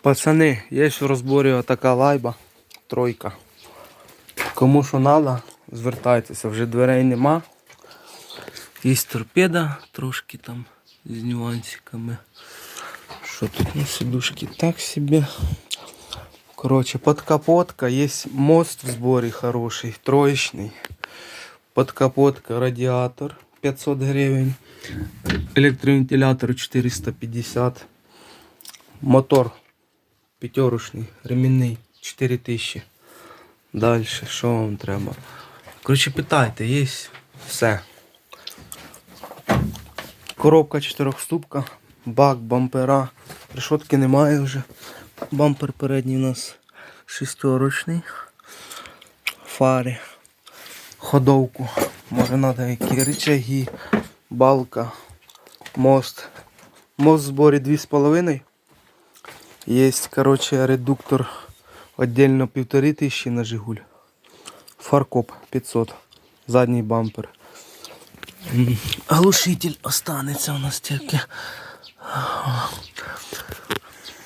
Пацани, є в розборі така лайба, тройка. Кому що треба, звертайтеся, вже дверей нема. Є торпеда трошки там з нюансиками. Що тут ну, сидушки так собі. Короче, подкапотка, є мост в зборі хороший, троєчний. Подкапотка, радіатор 500 гривень. Електровентилятор 450. Мотор п'ятерочний, ремінний 4000. Далі, що вам треба? Коротше, питайте, є все. Коробка чотирьохступка, бак, бампера. Решотки немає вже. Бампер передній у нас шестерочний. Фари. Ходовку. Може треба які рычаги, балка, мост. Мост в зборі 2,5. Есть, короче, редуктор отдельно півтори тисячі на Жигуль. Фаркоп 500. Задній бампер. Глушитель останеться у нас тільки.